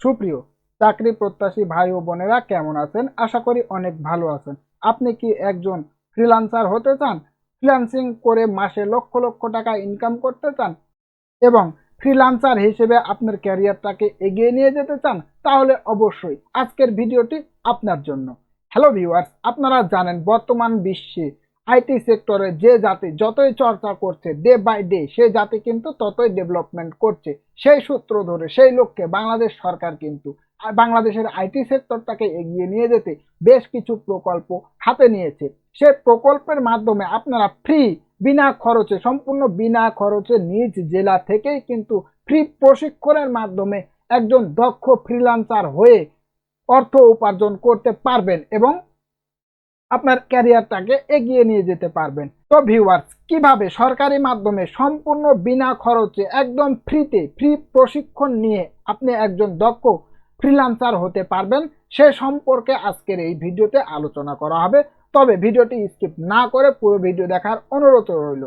সুপ্রিয়, চাকরি প্রত্যাশী ভাই ও বোনেরা কেমন আছেন? আশা করি অনেক ভালো আছেন। আপনি কি একজন ফ্রিল্যান্সার হতে চান? ফ্রিল্যান্সিং করে মাসে লক্ষ লক্ষ টাকা ইনকাম করতে চান? এবং ফ্রিল্যান্সার হিসেবে আপনার ক্যারিয়ারটাকে এগিয়ে নিয়ে যেতে চান? তাহলে অবশ্যই আজকের ভিডিওটি আপনার জন্য। হ্যালো ভিউয়ার্স আপনারা জানেন বর্তমান বিশ্বে আইটি সেক্টরে যে জাতি যতই চর্চা করছে ডে বাই ডে সে জাতি কিন্তু ততই ডেভেলপমেন্ট করছে। সেই সূত্র ধরে সেই লক্ষ্যে বাংলাদেশ সরকার কিন্তু বাংলাদেশের আইটি সেক্টরটাকে এগিয়ে নিয়ে যেতে বেশ কিছু প্রকল্প হাতে নিয়েছে। সে প্রকল্পের মাধ্যমে আপনারা ফ্রি বিনা খরচে, সম্পূর্ণ বিনা খরচে নিজ জেলা থেকেই কিন্তু ফ্রি প্রশিক্ষণের মাধ্যমে একজন দক্ষ ফ্রিল্যান্সার হয়ে অর্থ উপার্জন করতে পারবেন এবং আপনার ক্যারিয়ারটাকে এগিয়ে নিয়ে যেতে পারবেন। তো ভিউয়ার্স কীভাবে সরকারি মাধ্যমে সম্পূর্ণ বিনা খরচে একদম ফ্রিতে ফ্রি প্রশিক্ষণ নিয়ে আপনি একজন দক্ষ ফ্রিল্যান্সার হতে পারবেন, সে সম্পর্কে আজকের এই ভিডিওতে আলোচনা করা হবে। তবে ভিডিওটি স্কিপ না করে পুরো ভিডিও দেখার অনুরোধ রইল।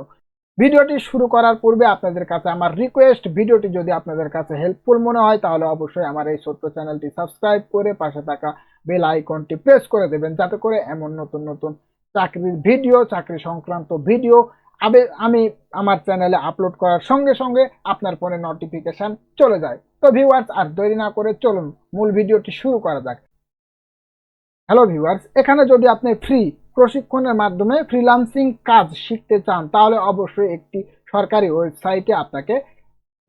ভিডিওটি শুরু করার পূর্বে আপনাদের কাছে আমার রিকোয়েস্ট ভিডিওটি যদি আপনাদের কাছে হেল্পফুল মনে হয়, তাহলে অবশ্যই আমার এই ছোট্ট চ্যানেলটি সাবস্ক্রাইব করে পাশে থাকা বেল আইকনটি প্রেস করে দেবেন। যাতে করে এমন নতুন নতুন চাকরির ভিডিও চাকরি সংক্রান্ত ভিডিও আমি আমার চ্যানেলে আপলোড করার সঙ্গে সঙ্গে আপনার ফোনে নোটিফিকেশন চলে যায়। তো ভিউয়ার্স আর দেরি না করে চলুন, মূল ভিডিওটি শুরু করা যাক। হ্যালো ভিউয়ার্স এখানে যদি আপনি ফ্রি প্রশিক্ষণের মাধ্যমে ফ্রিল্যান্সিং কাজ শিখতে চান, তাহলে অবশ্যই একটি সরকারি ওয়েবসাইটে আপনাকে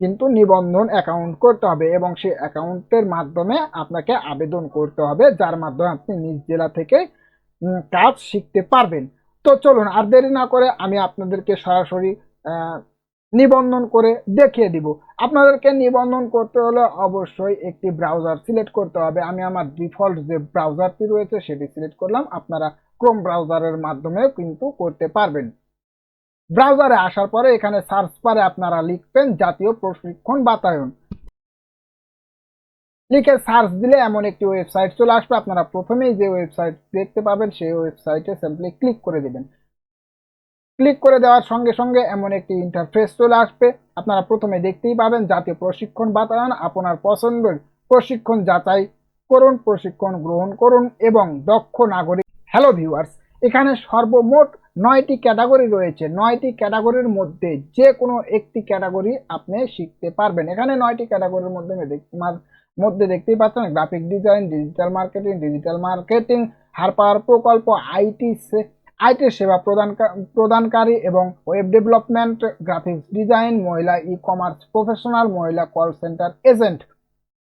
কিন্তু নিবন্ধন অ্যাকাউন্ট করতে হবে এবং সেই অ্যাকাউন্টের মাধ্যমে আপনাকে আবেদন করতে হবে, যার মাধ্যমে আপনি নিজ জেলা থেকে কাজ শিখতে পারবেন। তো চলুন, আর দেরি না করে আমি আপনাদেরকে সরাসরি নিবন্ধন করে দেখিয়ে দিব। আপনাদেরকে নিবন্ধন করতে হলে অবশ্যই একটি ব্রাউজার সিলেক্ট করতে হবে। আমি আমার ডিফল্ট যে ব্রাউজারটি রয়েছে, সেটি সিলেক্ট করলাম। আপনারা ক্রোম ব্রাউজারের মাধ্যমেও কিন্তু করতে পারবেন। ব্রাউজারে আসার পরে এখানে সার্চ বারে আপনারা লিখবেন জাতীয় প্রশিক্ষণ বাতায়ন। লিখে সার্চ দিলে এমন একটি ওয়েবসাইট চলে আসবে। আপনারা প্রথমেই যে ওয়েবসাইট দেখতে পাবেন, সেই ওয়েবসাইটে সিম্পলি ক্লিক করে দেবেন। ক্লিক করে দেওয়ার সঙ্গে সঙ্গে এমন একটি ইন্টারফেস চলে আসবে। আপনারা প্রথমে দেখতেই পাবেন জাতীয় প্রশিক্ষণ বাতায়ন, আপনার পছন্দের প্রশিক্ষণ যাচাই করুন, প্রশিক্ষণ গ্রহণ করুন এবং দক্ষ নাগরিক। হ্যালো ভিউয়ার্স এখানে সর্বমোট নয়টি ক্যাটাগরি রয়েছে। নয়টি ক্যাটাগরির মধ্যে যে কোনো একটি ক্যাটাগরি আপনি শিখতে পারবেন। এখানে নয়টি ক্যাটাগরির মধ্যে মধ্যে দেখতেই পাচ্ছেন graphic design digital marketing digital marketing Harper প্রকল্প আইটি আইটি সেবা প্রদান প্রদানকারী এবং ওয়েব ডেভেলপমেন্ট গ্রাফিক্স ডিজাইন মহিলা ই কমার্স প্রফেশনাল মহিলা কল সেন্টার এজেন্ট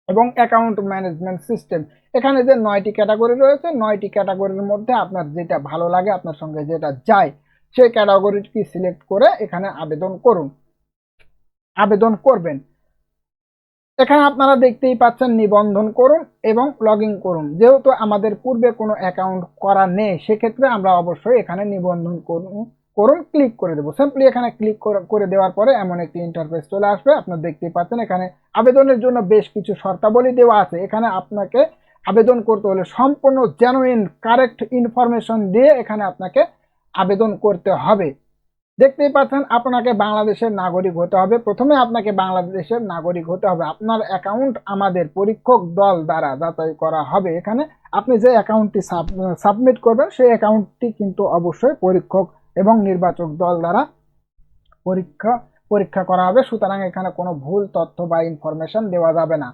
এবং অ্যাকাউন্ট ম্যানেজমেন্ট সিস্টেম এখানে যে নয়টি ক্যাটাগরি রয়েছে, নয়টি ক্যাটাগরির মধ্যে আপনার যেটা ভালো লাগে, আপনার সঙ্গে যেটা যায়, সেই ক্যাটাগরিটি সিলেক্ট করে এখানে আবেদন করুন। আবেদন করবেন। এখানে আপনারা দেখতেই পাচ্ছেন নিবন্ধন করুন এবং লগ করুন। যেহেতু আমাদের পূর্বে কোনো অ্যাকাউন্ট করা নেই, সেক্ষেত্রে আমরা অবশ্যই এখানে নিবন্ধন করুন করুন ক্লিক করে দেবো। সিম্পলি এখানে ক্লিক করে দেওয়ার পরে এমন একটি ইন্টারফেস চলে আসবে। আপনারা দেখতেই পাচ্ছেন এখানে আবেদনের জন্য বেশ কিছু শর্তাবলী দেওয়া আছে। এখানে আপনাকে আবেদন করতে হলে সম্পূর্ণ জেনুইন কারেক্ট ইনফরমেশন দিয়ে এখানে আপনাকে আবেদন করতে হবে। দেখতেই পাচ্ছেন, আপনাকে বাংলাদেশের নাগরিক হতে হবে। প্রথমে আপনাকে বাংলাদেশের নাগরিক হতে হবে। আপনার অ্যাকাউন্ট আমাদের পরীক্ষক দল দ্বারা যাচাই করা হবে। এখানে আপনি যে অ্যাকাউন্টটি সাবমিট করবেন, সেই অ্যাকাউন্টটি কিন্তু অবশ্যই পরীক্ষক এবং নির্বাচক দল দ্বারা পরীক্ষা পরীক্ষা করা হবে। সুতরাং এখানে কোনো ভুল তথ্য বা ইনফরমেশন দেওয়া যাবে না।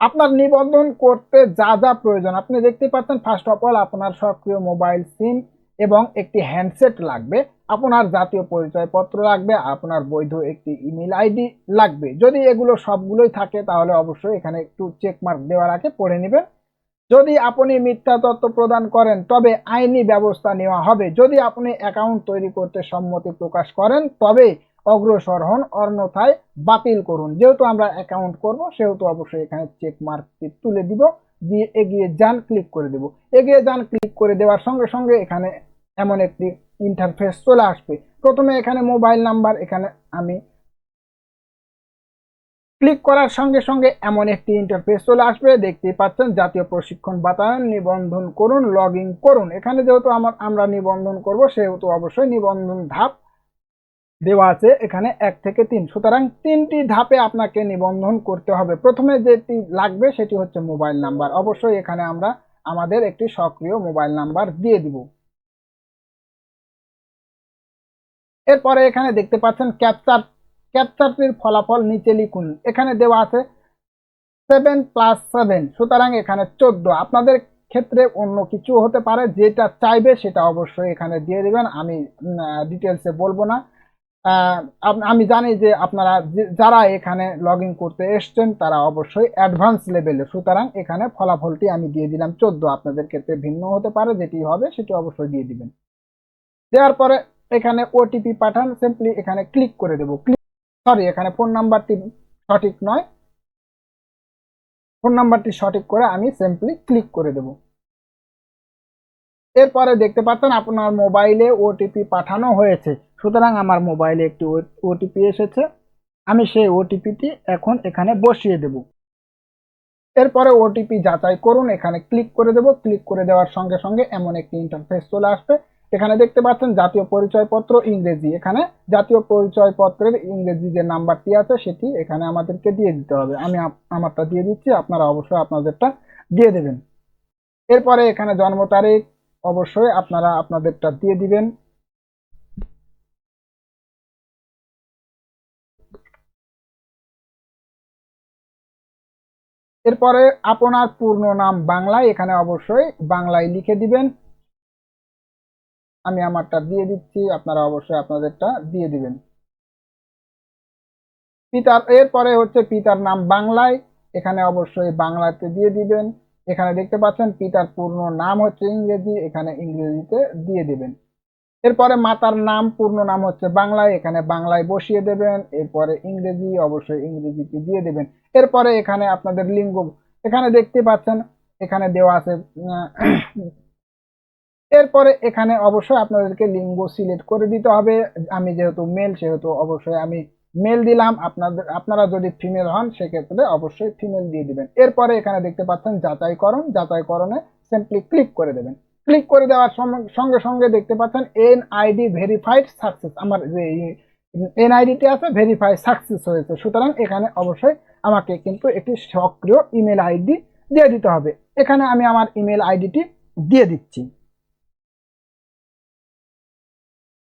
আপনার নিবন্ধন করতে যা যা প্রয়োজন। আপনি দেখতে পাচ্ছেন ফার্স্ট অফ অল আপনার সক্রিয় মোবাইল সিম এবং একটি হ্যান্ডসেট লাগবে। আপনার জাতীয় পরিচয়পত্র লাগবে, আপনার বৈধ একটি ইমেল আইডি লাগবে। যদি এগুলো সবগুলোই থাকে, তাহলে অবশ্যই এখানে একটু চেক মার্ক দেওয়ার আগে পড়ে নেবেন। যদি আপনি মিথ্যা তথ্য প্রদান করেন, তবে আইনি ব্যবস্থা নেওয়া হবে। যদি আপনি অ্যাকাউন্ট তৈরি করতে সম্মতি প্রকাশ করেন, তবে অগ্রসর হন, অন্যথায় বাতিল করুন। যেহেতু আমরা অ্যাকাউন্ট করব, সেহেতু অবশ্যই এখানে চেক মার্কটি তুলে দিব, দিয়ে এগিয়ে যান ক্লিক করে দেব। এগিয়ে যান ক্লিক করে দেওয়ার সঙ্গে সঙ্গে এখানে এমন একটি ইন্টারফেস চলে আসবে। প্রথমে এখানে মোবাইল নাম্বার এখানে আমি ক্লিক করার সঙ্গে সঙ্গে এমন একটি ইন্টারফেস চলে আসবে। দেখতেই পাচ্ছেন, জাতীয় প্রশিক্ষণ বাতায়ন, নিবন্ধন করুন লগ করুন। এখানে যেহেতু আমার, আমরা নিবন্ধন করব, সেহেতু অবশ্যই নিবন্ধন ধাপ দেওয়া আছে এখানে এক থেকে তিন। সুতরাং তিনটি ধাপে আপনাকে নিবন্ধন করতে হবে। প্রথমে যেটি লাগবে সেটি হচ্ছে মোবাইল নাম্বার। অবশ্যই এখানে আমরা আমাদের একটি সক্রিয় মোবাইল নাম্বার দিয়ে দিব। এরপরে এখানে দেখতে পাচ্ছেন ক্যাপচার ক্যাপচারটির ফলাফল নিচে লিখুন। এখানে দেওয়া আছে সেভেন প্লাস সেভেন সুতরাং এখানে চোদ্দ। আপনাদের ক্ষেত্রে অন্য কিছু হতে পারে, যেটা চাইবে সেটা অবশ্যই এখানে দিয়ে দিবেন। আমি ডিটেলসে বলব না। আমি জানি যে আপনারা যারা এখানে লগ করতে এসছেন, তারা অবশ্যই অ্যাডভান্স লেভেলে সুতরাং এখানে ফলাফলটি আমি দিয়ে দিলাম চোদ্দ। আপনাদের ক্ষেত্রে ভিন্ন হতে পারে, যেটি হবে সেটি অবশ্যই দিয়ে দিবেন। দেওয়ার পরে এখানে ওটিপি পাঠান। সিম্পলি এখানে ক্লিক করে দেবো। সরি এখানে ফোন নাম্বারটি সঠিক নয়। ফোন নাম্বারটি সঠিক করে আমি সিম্পলি ক্লিক করে দেব। এরপরে দেখতে পাচ্ছেন আপনার মোবাইলে ওটিপি পাঠানো হয়েছে। সুতরাং আমার মোবাইলে একটি ওটিপি এসেছে। আমি সেই ওটিপিটি এখন এখানে বসিয়ে দেব। এরপরে ওটিপি যাচাই করুন। এখানে ক্লিক করে দেব। ক্লিক করে দেওয়ার সঙ্গে সঙ্গে এমন একটি ইন্টারফেস চলে আসবে। এখানে দেখতে পাচ্ছেন জাতীয় পরিচয়পত্র ইংরেজি। এখানে জাতীয় পরিচয়পত্রের ইংরেজি যে নাম্বারটি আছে, সেটি এখানে আমাদেরকে দিয়ে দিতে হবে। আমি আমারটা দিয়ে দিচ্ছি, আপনারা অবশ্যই আপনাদেরটা দিয়ে দেবেন। এরপরে এখানে জন্ম তারিখ, অবশ্যই আপনারা আপনাদেরটা দিয়ে দিবেন। এরপরে আপনার পূর্ণ নাম বাংলায়, এখানে অবশ্যই বাংলায় লিখে দিবেন। আমি আমারটা দিয়ে দিচ্ছি, আপনারা অবশ্যই আপনাদেরটা দিয়ে দিবেন। পিতার, এরপরে হচ্ছে পিতার নাম বাংলায়, এখানে অবশ্যই বাংলাতে দিয়ে দিবেন। এখানে দেখতে পাচ্ছেন পিতার পূর্ণ নাম হচ্ছে ইংরেজি, এখানে ইংরেজিতে দিয়ে দিবেন। এরপরে মাতার নাম, পূর্ণ নাম হচ্ছে বাংলায়, এখানে বাংলায় বসিয়ে দেবেন। এরপরে ইংরেজি, অবশ্যই ইংরেজিতে দিয়ে দেবেন। এরপরে এখানে আপনাদের লিঙ্গ, এখানে দেখতে পাচ্ছেন, এখানে দেওয়া আছে এরপরে এখানে অবশ্যই আপনাদেরকে লিঙ্গ সিলেক্ট করে দিতে হবে। আমি যেহেতু মেল সেহেতু অবশ্যই আমি মেল দিলাম। আপনাদের, আপনারা যদি ফিমেল হন, সেক্ষেত্রে অবশ্যই ফিমেল দিয়ে দিবেন। এরপরে এখানে দেখতে পাচ্ছেন যাচাইকরণ। যাচাইকরণে সিম্পলি ক্লিক করে দেবেন। ক্লিক করে দেওয়ার সঙ্গে সঙ্গে দেখতে পাচ্ছেন এন আইডি ভেরিফাইড সাকসেস আমার যে এন আইডিটি আছে ভেরিফাই সাকসেস হয়েছে। সুতরাং এখানে অবশ্যই আমাকে কিন্তু একটি সক্রিয় ইমেল আইডি দিয়ে দিতে হবে। এখানে আমি আমার ইমেল আইডিটি দিয়ে দিচ্ছি।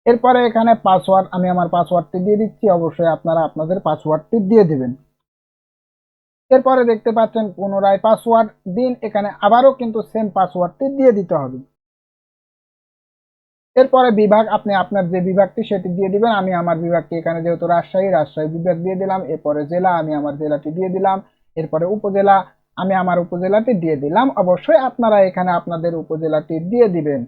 এরপরে এখানে পাসওয়ার্ড আমি আমার পাসওয়ার্ডটি দিয়ে দিচ্ছি, অবশ্যই আপনারা আপনাদের পাসওয়ার্ডটি দিয়ে দিবেন। এরপরে দেখতে পাচ্ছেন, পুনরায় পাসওয়ার্ড দিন এখানে আবারও কিন্তু সেম পাসওয়ার্ডটি দিয়ে দিতে হবে। এরপরে বিভাগ, আপনি আপনার যে বিভাগটি সেটি দিয়ে দিবেন, আমি আমার বিভাগটি এখানে যেহেতু রাজশাহী রাজশাহী বিভাগ দিয়ে দিলাম, এরপরে জেলা, আমি আমার জেলাটি দিয়ে দিলাম, এরপরে উপজেলা, আমি আমার উপজেলাটি দিয়ে দিলাম, অবশ্যই আপনারা এখানে আপনাদের উপজেলাটি দিয়ে দিবেন।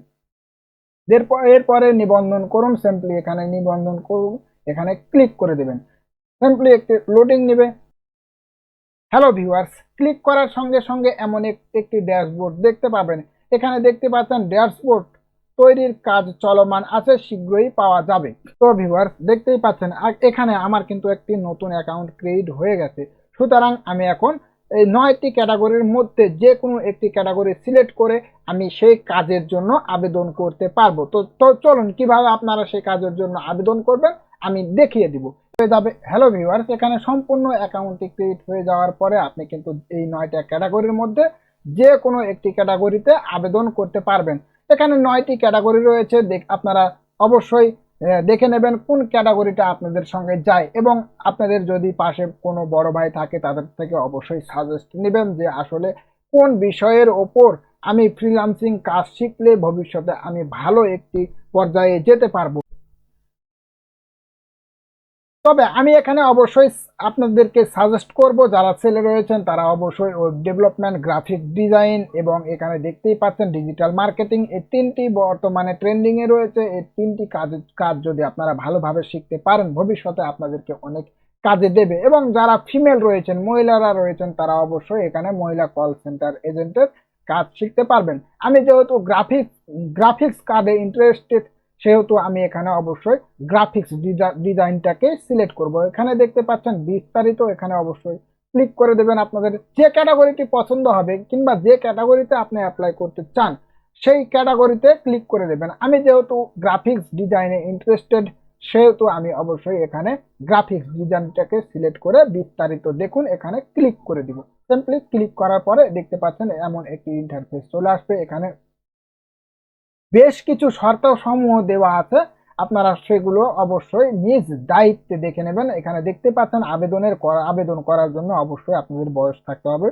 এরপর নিবন্ধন করুন সিম্পলি এখানে নিবন্ধন করুন, এখানে ক্লিক করে দেবেন। সিম্পলি একটি লোডিং নেবে। হ্যালো ভিউয়ার্স ক্লিক করার সঙ্গে সঙ্গে এমন একটি ড্যাশবোর্ড দেখতে পাবেন। এখানে দেখতে পাচ্ছেন ড্যাশবোর্ড তৈরির কাজ চলমান আছে, শীঘ্রই পাওয়া যাবে। তো ভিউয়ার্স দেখতেই পাচ্ছেন, আর এখানে আমার কিন্তু একটি নতুন অ্যাকাউন্ট ক্রিয়েট হয়ে গেছে। সুতরাং আমি এখন এই নয়টি ক্যাটাগরির মধ্যে যে কোনো একটি ক্যাটাগরি সিলেক্ট করে আমি সেই কাজের জন্য আবেদন করতে পারব। তো তো চলুন, কীভাবে আপনারা সেই কাজের জন্য আবেদন করবেন আমি দেখিয়ে দিব। হয়ে যাবে, হ্যালো ভিউয়ার্স, এখানে সম্পূর্ণ অ্যাকাউন্টটি ক্রিয়েট হয়ে যাওয়ার পরে আপনি কিন্তু এই নয়টা ক্যাটাগরির মধ্যে যে কোনো একটি ক্যাটাগরিতে আবেদন করতে পারবেন। এখানে নয়টি ক্যাটাগরি রয়েছে, দেখ, আপনারা অবশ্যই দেখে নেবেন কোন ক্যাটাগরিটা আপনাদের সঙ্গে যায় এবং আপনাদের যদি পাশে কোনো বড় ভাই থাকে তাদের থেকে অবশ্যই সাজেস্ট নেবেন যে আসলে কোন বিষয়ের ওপর আমি ফ্রিলান্সিং কাজ শিখলে ভবিষ্যতে আমি ভালো একটি পর্যায়ে যেতে পারব। তবে আমি এখানে অবশ্যই আপনাদেরকে সাজেস্ট করব, যারা ছেলে রয়েছেন, তারা অবশ্যই ওয়েব ডেভেলপমেন্ট গ্রাফিক ডিজাইন এবং এখানে দেখতেই পাচ্ছেন ডিজিটাল মার্কেটিং এই তিনটি বর্তমানে ট্রেন্ডিংয়ে রয়েছে। এই তিনটি কাজ কাজ যদি আপনারা ভালোভাবে শিখতে পারেন, ভবিষ্যতে আপনাদেরকে অনেক কাজে দেবে। এবং যারা ফিমেল রয়েছেন, মহিলারা রয়েছেন, তারা অবশ্যই এখানে মহিলা কল সেন্টার এজেন্টের কাজ শিখতে পারবেন। আমি যেহেতু গ্রাফিক্স গ্রাফিক্স কাজে ইন্টারেস্টেড সেহেতু আমি এখানে অবশ্যই গ্রাফিক্স ডিজাইনটাকে সিলেক্ট করব। এখানে দেখতে পাচ্ছেন বিস্তারিত এখানে অবশ্যই ক্লিক করে দেবেন আপনাদের যে ক্যাটাগরিটি পছন্দ হবে কিংবা যে ক্যাটাগরিতে আপনি অ্যাপ্লাই করতে চান, সেই ক্যাটাগরিতে ক্লিক করে দেবেন। আমি যেহেতু গ্রাফিক্স ডিজাইনে ইন্টারেস্টেড সেহেতু আমি অবশ্যই এখানে গ্রাফিক্স ডিজাইনটাকে সিলেক্ট করে বিস্তারিত দেখুন, এখানে ক্লিক করে দিব। সিম্পলি ক্লিক করার পরে দেখতে পাচ্ছেন এমন একটি ইন্টারফেস চলে আসবে। এখানে বেশ কিছু শর্ত সমূহ দেওয়া আছে। আপনারা সেগুলো অবশ্যই নিজ দায়িত্বে দেখে নেবেন। এখানে দেখতে পাচ্ছেন আবেদনের আবেদন করার জন্য অবশ্যই আপনাদের বয়স থাকতে হবে।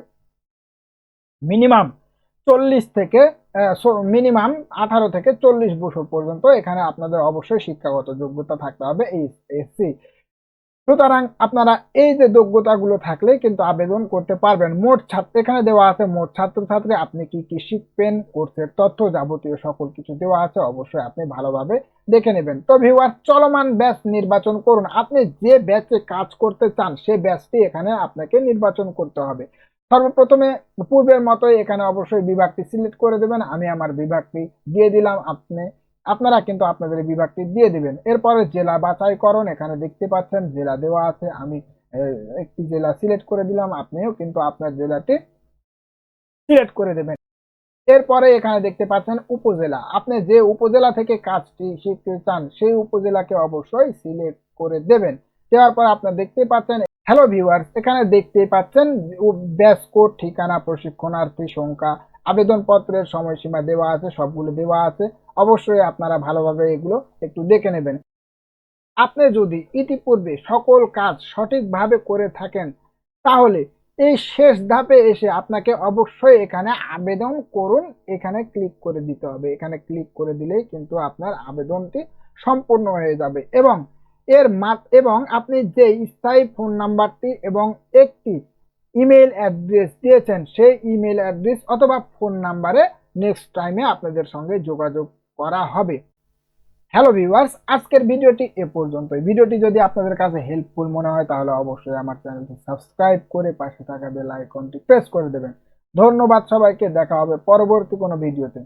মিনিমাম চল্লিশ থেকে মিনিমাম আঠারো থেকে চল্লিশ বছর পর্যন্ত এখানে আপনাদের অবশ্যই শিক্ষাগত যোগ্যতা থাকতে হবে। এই এসসি সুতরাং আপনারা এই যে যোগ্যতাগুলো থাকলে কিন্তু আবেদন করতে পারবেন। মোট ছাত্র এখানে দেওয়া আছে মোট ছাত্রছাত্রী, আপনি কি কি শিখবেন কোর্সের তথ্য যাবতীয় সকল কিছু দেওয়া আছে অবশ্যই আপনি ভালোভাবে দেখে নেবেন। তো ভিউয়ার চলমান ব্যাচ নির্বাচন করুন। আপনি যে ব্যাচে কাজ করতে চান, সে ব্যাচটি এখানে আপনাকে নির্বাচন করতে হবে। সর্বপ্রথমে পূর্বের মতোই এখানে অবশ্যই বিভাগটি সিলেক্ট করে দেবেন। আমি আমার বিভাগটি দিয়ে দিলাম। আপনি আপনারা কিন্তু আপনাদের বিভাগটি দিয়ে দিবেন। এরপরে জেলা বাছাইকরণ, এখানে দেখতে পাচ্ছেন জেলা দেওয়া আছে, আমি একটি জেলা সিলেক্ট করে দিলাম, আপনিও কিন্তু আপনার জেলাটি সিলেক্ট করে দেবেন। এরপরে এখানে দেখতে পাচ্ছেন উপজেলা। আপনি যে উপজেলা থেকে কাজটি শিখতে চান, সেই উপজেলাকে অবশ্যই সিলেক্ট করে দেবেন। দেওয়ার পর আপনার দেখতে পাচ্ছেন, হ্যালো ভিউয়ার্স, এখানে দেখতে পাচ্ছেন ব্যাস কোড, ঠিকানা, প্রশিক্ষণার্থী সংখ্যা, আবেদনপত্রের সময়সীমা দেওয়া আছে, সবগুলো দেওয়া আছে। অবশ্যই আপনারা ভালোভাবে এগুলো একটু দেখে নেবেন। আপনি যদি ইতিপূর্বে সকল কাজ সঠিকভাবে করে থাকেন, তাহলে এই শেষ ধাপে এসে আপনাকে অবশ্যই এখানে আবেদন করুন। এখানে ক্লিক করে দিতে হবে। এখানে ক্লিক করে দিলেই কিন্তু আপনার আবেদনটি সম্পূর্ণ হয়ে যাবে এবং এর মাত এবং আপনি যে স্থায়ী ফোন নাম্বারটি এবং একটি ইমেল অ্যাড্রেস দিয়েছেন, সেই ইমেল অ্যাড্রেস অথবা ফোন নাম্বারে নেক্সট টাইমে আপনাদের সঙ্গে যোগাযোগ করা হবে। হ্যালো ভিউয়ার্স আজকের ভিডিওটি এ পর্যন্তই। ভিডিওটি যদি আপনাদের কাছে হেল্পফুল মনে হয়, তাহলে অবশ্যই আমার চ্যানেলটি সাবস্ক্রাইব করে পাশে থাকা বেল আইকনটি প্রেস করে দেবেন। ধন্যবাদ সবাইকে, দেখা হবে পরবর্তী কোনো ভিডিওতে।